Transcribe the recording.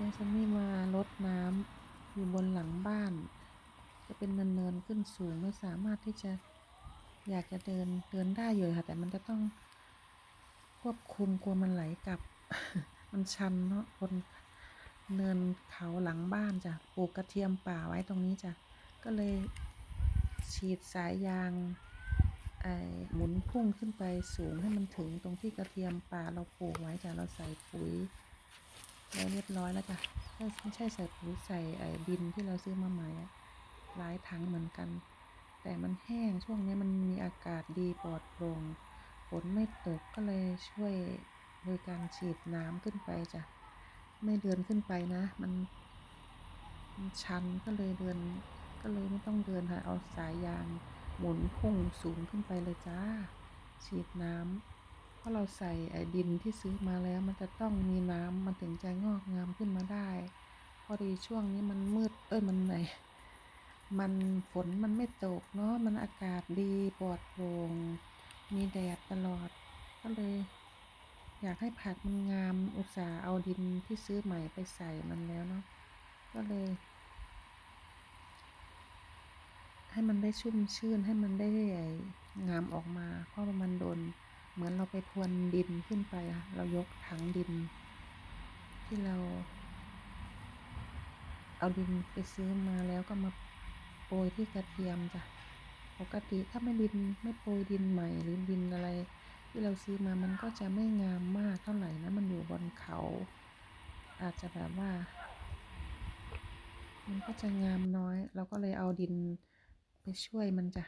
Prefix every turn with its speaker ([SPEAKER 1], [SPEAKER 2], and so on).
[SPEAKER 1] ยายซันนี่มารดน้ำอยู่บนหลังบ้าน จะเป็นเนินๆขึ้นสูงไม่สามารถที่จะอยากจะเดินเดินได้อยู่ค่ะแต่มันจะต้องควบคุมกลัวมันไหลกลับ มันชันเนาะบนเนินเขาหลังบ้านจ้ะปลูกกระเทียมป่าไว้ตรงนี้จ้ะก็เลยฉีดสายยางไอ้หมุนพุ่งขึ้นไปสูงให้มันถึงตรงที่กระเทียมป่าเราปลูกไว้จ้ะเราใส่ปุ๋ย แล้วเรียบร้อยแล้วจ้ะไม่ใช่ใส่ปุ๋ยใส่ไอ้ดินที่เราซื้อมาใหม่อะหลายถังเหมือนกัน แต่มันแห้งช่วงนี้มันมีอากาศดีปลอดโปร่งฝนไม่ตกก็เลยช่วยโดยการฉีดน้ำขึ้นไปจ้ะไม่เดินขึ้นไปนะ มันมันชันก็เลยเดินก็เลยไม่ต้องเดินค่ะเอาสายยางหมุนพุ่งสูงขึ้นไปเลยจ้า ฉีดน้ำ ราะเราใส่ไอ้ดินที่ซื้อมาแล้ว มันจะต้องมีน้ำมันถึงจะงอกงามขึ้นมาได้ พอดีช่วงนี้มันมืดเอ้ยมันไหนมันฝนมันไม่ตกเนาะมันอากาศดีปลอดโปร่งมีแดดตลอด ก็เลย อยากให้ผักมันงามอุตส่าห์เอาดินที่ซื้อใหม่ไปใส่มันแล้วเนาะก็เลย ให้มันได้ชุ่มชื่นให้มันได้งามออกมา เพราะมันโดน เหมือนเราไปพรวนดินขึ้นไปอะเรายกถังดิน ที่เรา เอาดินไปซื้อมาแล้วก็มาโปรยที่กระเทียมจ้ะปกติถ้าไม่ดินไม่โปรยดินใหม่หรือดินอะไร ที่เราซื้อมามันก็จะไม่งามมากเท่าไหร่นะมันอยู่บนเขา อาจจะแบบว่า มันก็จะงามน้อย เราก็เลยเอาดินไปช่วยมันจ้ะ